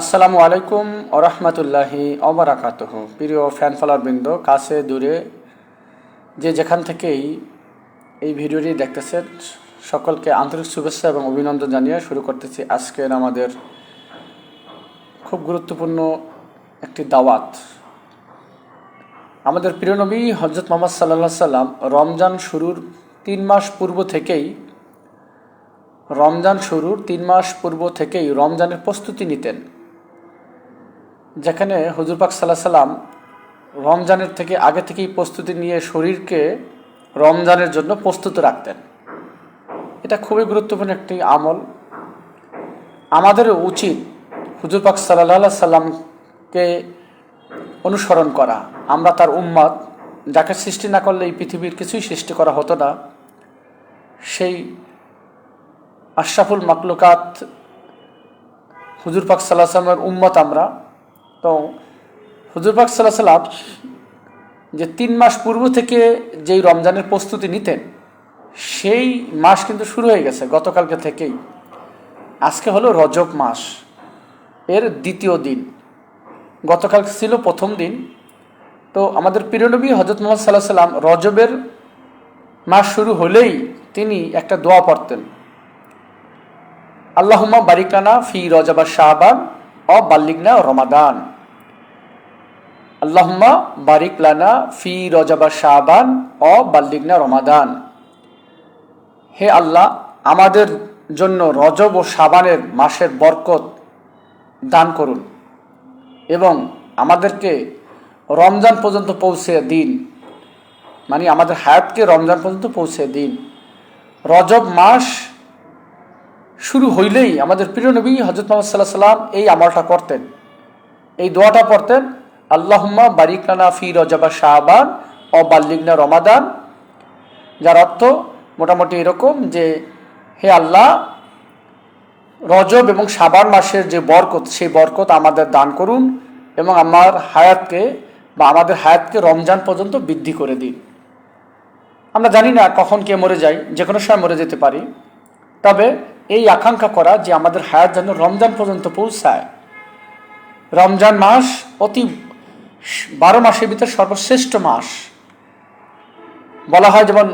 আসসালামু আলাইকুম ওরহমতুল্লাহি অবরাকাতহ প্রিয় ফ্যান বৃন্দ, কাছে দূরে যে যেখান থেকেই এই ভিডিওটি দেখতেছেন, সকলকে আন্তরিক শুভেচ্ছা এবং অভিনন্দন জানিয়ে শুরু করতেছি আজকের আমাদের খুব গুরুত্বপূর্ণ একটি দাওয়াত। আমাদের প্রিয় নবী হজরত মোহাম্মদ সাল্লাহ সাল্লাম রমজান শুরুর তিন মাস পূর্ব থেকেই, রমজান শুরুর তিন মাস পূর্ব থেকেই রমজানের প্রস্তুতি নিতেন। যেখানে হুজুর পাক সাল্লাহ সাল্লাম রমজানের থেকে আগে থেকেই প্রস্তুতি নিয়ে শরীরকে রমজানের জন্য প্রস্তুত রাখতেন। এটা খুবই গুরুত্বপূর্ণ একটি আমল। আমাদের উচিত হুজুর পাক সাল্লাহ সাল্লামকে অনুসরণ করা। আমরা তার উম্মাদ, যাকে সৃষ্টি না করলে এই পৃথিবীর কিছুই সৃষ্টি করা হতো না। সেই আশরাফুল মাকলুকাত হুজুর পাক সাল্লাহ সাল্লামের উম্মত আমরা। তো হুজুর পাক সাল্লাহ সাল্লাম যে তিন মাস পূর্ব থেকে যেই রমজানের প্রস্তুতি নিতেন, সেই মাস কিন্তু শুরু হয়ে গেছে গতকালকে থেকেই। আজকে হলো রজব মাস, এর দ্বিতীয় দিন। গতকাল ছিল প্রথম দিন। তো আমাদের প্রিয়নবী হজরত মোহাম্মদ সাল্লাহ সাল্লাম রজবের মাস শুরু হলেই তিনি একটা দোয়া পড়তেন। আল্লাহমা বারিকানা ফি রজাবা শাহবান অ বাল্লিগনা রমাদান। আল্লাহুম্মা বারিক লানা ফি রজাবা শাহবান অ বাল্লিগনা রমাদান। হে আল্লাহ, আমাদের জন্য রজব ও শাবানের মাসের বরকত দান করুন এবং আমাদেরকে রমজান পর্যন্ত পৌঁছে দিন। মানে আমাদের হায়াতকে রমজান পর্যন্ত পৌঁছে দিন। রজব মাস শুরু হইলেই আমাদের প্রিয় নবী হজরত মোহাম্মদ সাল্লাহ সাল্লাম এই আমলটা করতেন। এই দোয়াটা পড়তেন আল্লাহম্মা বারিকানা ফি রজাবা শাহবান ও বাল্লিগনা রমাদান। যার অর্থ মোটামুটি এরকম যে, হে আল্লাহ, রজব এবং সাবান মাসের যে বরকত, সেই বরকত আমাদের দান করুন এবং আমার হায়াতকে বা আমাদের হায়াতকে রমজান পর্যন্ত বৃদ্ধি করে দিন। আমরা জানি না কখন কে মরে যাই যে কোনো সময় মরে যেতে পারি। তবে এই আকাঙ্ক্ষা করা যে আমাদের হায়াত যেন রমজান পর্যন্ত পৌঁছায়। রমজান মাস অতি বারো মাসের ভিতরে সর্বশ্রেষ্ঠ মাস। বলা হয় যেমন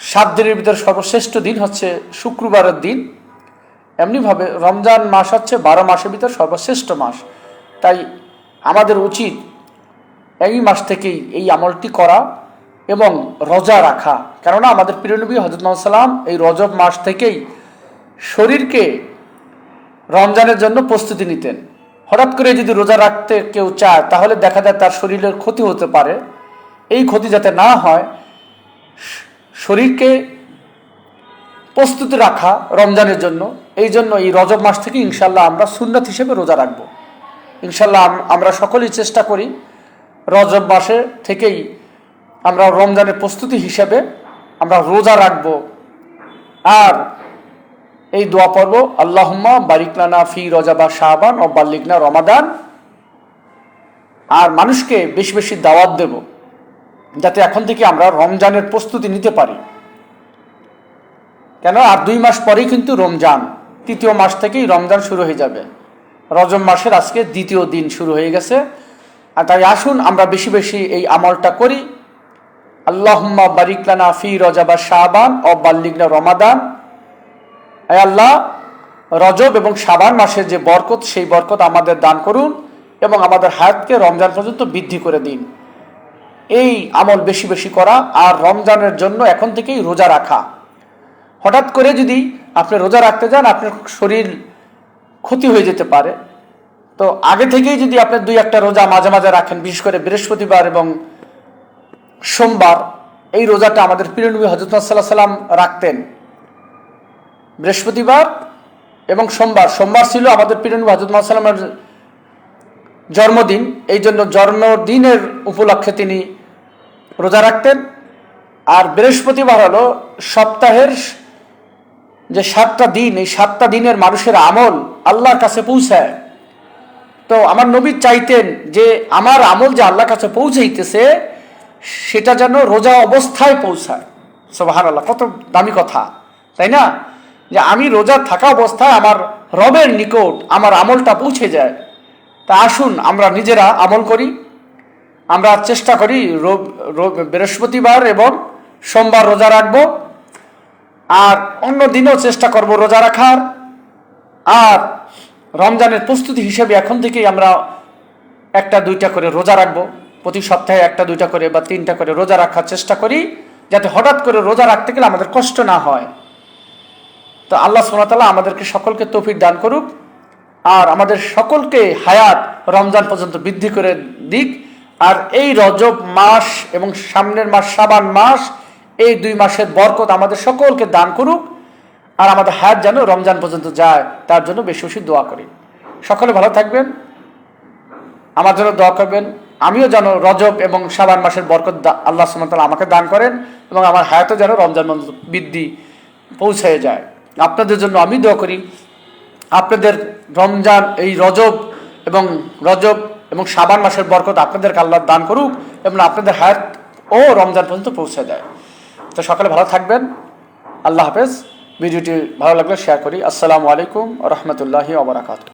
সাত দিনের ভিতরে সর্বশ্রেষ্ঠ দিন হচ্ছে শুক্রবারের দিন। এমনিভাবে রমজান মাস হচ্ছে বারো মাসের ভিতরে সর্বশ্রেষ্ঠ মাস। তাই আমাদের উচিত এই মাস থেকেই এই আমলটি করা এবং রোজা রাখা। কেননা আমাদের প্রিয়নবী হজরত সাল্লাম এই রজব মাস থেকেই শরীরকে রমজানের জন্য প্রস্তুতি নিতেন। হঠাৎ করে যদি রোজা রাখতে কেউ চায়, তাহলে দেখা যায় তার শরীরের ক্ষতি হতে পারে। এই ক্ষতি যাতে না হয়, শরীরকে প্রস্তুতি রাখা রমজানের জন্য, এই জন্য এই রজব মাস থেকে ইনশাল্লাহ আমরা সুন্নাত হিসেবে রোজা রাখব। ইনশাল্লাহ আমরা সকলেই চেষ্টা করি রজব মাসে থেকেই আমরা রমজানের প্রস্তুতি হিসেবে আমরা রোজা রাখব। আর এই দোয়া পর্ব আল্লাহম্মা বারিকলানা ফি রজাবা শাহবান ও বাল্লিকনা রমাদান। আর মানুষকে বেশি বেশি দাওয়াত দেব, যাতে এখন থেকে আমরা রমজানের প্রস্তুতি নিতে পারি। কেন? আর দুই মাস পরেই কিন্তু রমজান, তৃতীয় মাস থেকেই রমজান শুরু হয়ে যাবে। রজম মাসের আজকে দ্বিতীয় দিন শুরু হয়ে গেছে। আর তাই আসুন, আমরা বেশি বেশি এই আমলটা করি। আল্লাহম্মা বারিকলানা ফি রজাবা শাহবান ও বাল্লিগনা রমাদান। আল্লাহ, রজব এবং সাবান মাসের যে বরকত, সেই বরকত আমাদের দান করুন এবং আমাদের হায়াতকে রমজান পর্যন্ত বৃদ্ধি করে দিন। এই আমল বেশি বেশি করা আর রমজানের জন্য এখন থেকেই রোজা রাখা। হঠাৎ করে যদি আপনি রোজা রাখতে যান, আপনার শরীর ক্ষতি হয়ে যেতে পারে। তো আগে থেকেই যদি আপনি দুই একটা রোজা মাঝে মাঝে রাখেন, বিশেষ করে বৃহস্পতিবার এবং সোমবার, এই রোজাটা আমাদের প্রিয়নবী হজরত সাল্লাহ সাল্লাম রাখতেন। বৃহস্পতিবার এবং সোমবার। সোমবার ছিল আমাদের প্রিয়নবী হজরত সাল্লামের জন্মদিন। এই জন্য জন্মদিনের উপলক্ষে তিনি রোজা রাখতেন। আর বৃহস্পতিবার হলো সপ্তাহের যে সাতটা দিন, এই সাতটা দিনের মানুষের আমল আল্লাহর কাছে পৌঁছায়। তো আমার নবী চাইতেন যে আমার আমল যে আল্লাহর কাছে পৌঁছাইতেছে, সেটা যেন রোজা অবস্থায় পৌঁছায়। সোবাহার আল্লাহ কত দামি কথা, তাই না? যে আমি রোজা থাকা অবস্থায় আমার রবের নিকট আমার আমলটা পৌঁছে যায়। তা আসুন আমরা নিজেরা আমল করি। আমরা চেষ্টা করি বৃহস্পতিবার এবং সোমবার রোজা রাখব। আর অন্য দিনও চেষ্টা করব রোজা রাখার। আর রমজানের প্রস্তুতি হিসেবে এখন থেকেই আমরা একটা দুইটা করে রোজা রাখব। প্রতি সপ্তাহে একটা দুইটা করে বা তিনটা করে রোজা রাখার চেষ্টা করি, যাতে হঠাৎ করে রোজা রাখতে গেলে আমাদের কষ্ট না হয়। তো আল্লাহ সোনাতালা আমাদেরকে সকলকে তৌফিক দান করুক। আর আমাদের সকলকে হায়াত রমজান পর্যন্ত বৃদ্ধি করে দিক। আর এই রজব মাস এবং সামনের মাস, সাবান মাস, এই দুই মাসের বরকত আমাদের সকলকে দান করুক। আর আমাদের হায়াত যেন রমজান পর্যন্ত যায়, তার জন্য বেশি বেশি দোয়া করি। সকলে ভালো থাকবেন। আমার জন্য দোয়া করবেন। আমিও যেন রজব এবং সাবান মাসের বরকত আল্লাহ সুমতাল আমাকে দান করেন এবং আমার হায়াতও যেন রমজান বৃদ্ধি পৌঁছে যায়। আপনাদের জন্য আমি দোয়া করি। আপনাদের রমজান, এই রজব এবং রজব এবং সাবান মাসের বরকত আপনাদেরকে আল্লাহ দান করুক এবং আপনাদের হায়াত ও রমজান পর্যন্ত পৌঁছে দেয়। তো সকালে ভালো থাকবেন। আল্লাহ হাফেজ। ভিডিওটি ভালো লাগলে শেয়ার করি। আসসালামু আলাইকুম রহমতুল্লাহি ওবরাকাতু